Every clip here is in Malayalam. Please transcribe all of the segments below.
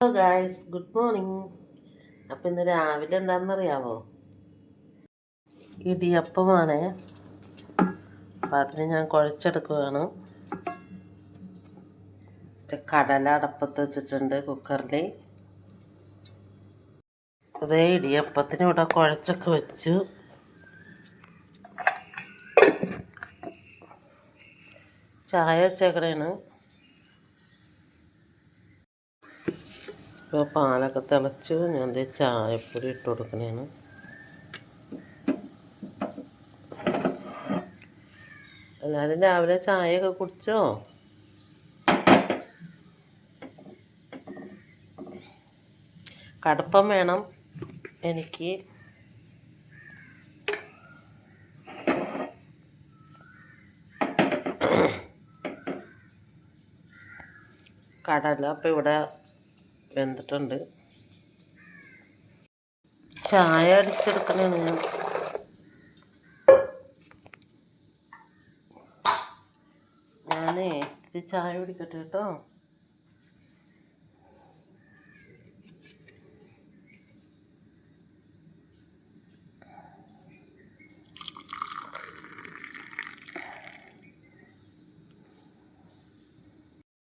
ഹലോ ഗായ്സ് ഗുഡ് മോർണിംഗ് അപ്പം ഇന്ന് രാവിലെ എന്താണെന്നറിയാവോ? ഇടിയപ്പമാണ്. അപ്പം അതിന് ഞാൻ കുഴച്ചെടുക്കുകയാണ് കടല അടപ്പത്ത് വെച്ചിട്ടുണ്ട് കുക്കറിൽ അതേ ഇടിയപ്പത്തിന് ഇവിടെ കുഴച്ചൊക്കെ വെച്ചു. ചായ വെച്ചേക്കണേണ് ഇപ്പോൾ പാലൊക്കെ തിളച്ചു. ഞാൻ ചായപ്പൊടി ഇട്ട് കൊടുക്കണേന്ന് എല്ലാവരും രാവിലെ ചായയൊക്കെ കുടിച്ചോ? കടുപ്പം വേണം എനിക്ക്. കടല അപ്പോൾ ഇവിടെ വെന്തിട്ടുണ്ട്. ചായ അടിച്ചെടുക്കണേ ഞാൻ. ഞാനേ ഇച്ചിരി ചായ കുടിക്കട്ടെ കേട്ടോ.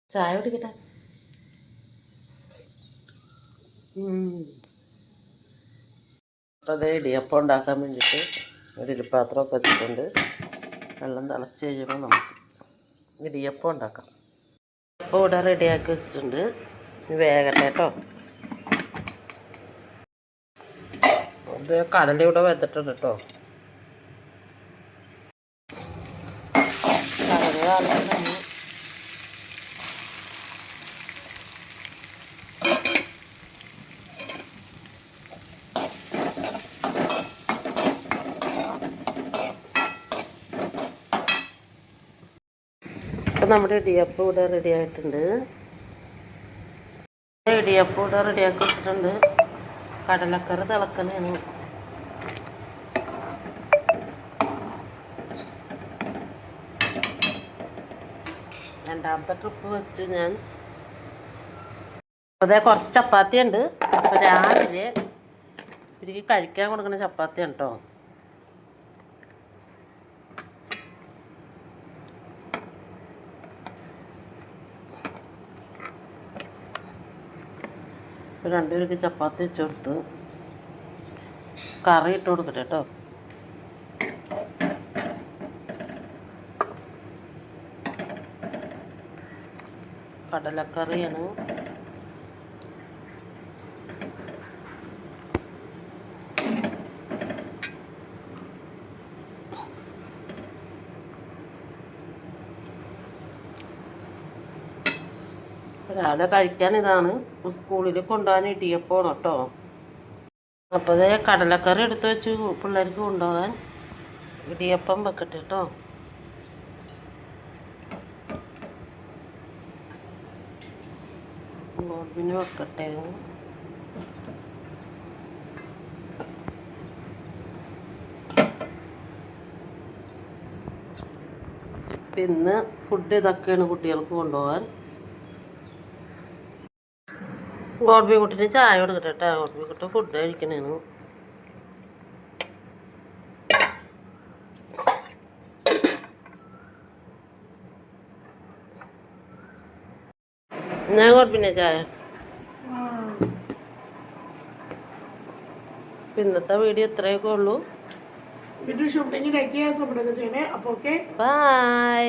ചായ കുടിക്കട്ടെ അപ്പോൾ അതേ ഇടിയപ്പം ഉണ്ടാക്കാൻ വേണ്ടിയിട്ട് ഒരു ഇടിപ്പാത്രമൊക്കെ വെച്ചിട്ടുണ്ട്. വെള്ളം തിളച്ച് കഴിയുമ്പോൾ നമുക്ക് ഇടിയപ്പം ഉണ്ടാക്കാം. ഇപ്പം ഇവിടെ റെഡിയാക്കി വെച്ചിട്ടുണ്ട്. വേഗട്ടെ കേട്ടോ. ഇത് കടലിവിടെ വെച്ചിട്ടുണ്ട് കേട്ടോ കടല താളിക്കണം നമ്മുടെ ഇടിയപ്പം ഇവിടെ റെഡി ആയിട്ടുണ്ട്. ഇടിയപ്പം ഇവിടെ റെഡിയാക്കി വെച്ചിട്ടുണ്ട് കടലക്കറി തിളക്കലാണ്. രണ്ടാമത്തെ ട്രിപ്പ് വെച്ചു ഞാൻ. അതേ കുറച്ച് ചപ്പാത്തി ഉണ്ട് അപ്പോൾ രാവിലെ ഇവർക്ക് കഴിക്കാൻ കൊടുക്കുന്ന ചപ്പാത്തി കേട്ടോ രണ്ടുപേർക്ക് ചപ്പാത്തി വെച്ച് കറി ഇട്ട് കൊടുക്കട്ടെ കേട്ടോ. കടലക്കറിയാണ്. രാവിലെ കഴിക്കാൻ ഇതാണ്. സ്കൂളിൽ കൊണ്ടുപോകാൻ ഇടിയപ്പമാണ് കേട്ടോ. അപ്പോൾ അതേ കടലക്കറി എടുത്തു വെച്ച് പിള്ളേർക്ക് കൊണ്ടുപോകാൻ. ഇടിയപ്പം വെക്കട്ടെ കേട്ടോ. ഗോൾബിന് വെക്കട്ടെ. പിന്നെ ഫുഡ് ഇതൊക്കെയാണ് കുട്ടികൾക്ക് കൊണ്ടുപോകാൻ. ഗോഡ്ബി കുട്ടിന് ചായ കൊടുക്കട്ടെ കേട്ടോ ഗോഡ്ബി കുട്ടി ഫുഡ് കഴിക്കണേന്ന്. ഞാൻ കുഴപ്പമില്ല ചായ? ഇന്നത്തെ വീഡിയോ ഇത്രയൊക്കെ ഉള്ളൂ. വീഡിയോ ഇഷ്ടപ്പെട്ടെങ്കിൽ ലൈക്ക് ചെയ്യുക സപ്പോർട്ടൊക്കെ ചെയ്യണേ. അപ്പോൾ ഓക്കെ. ബൈ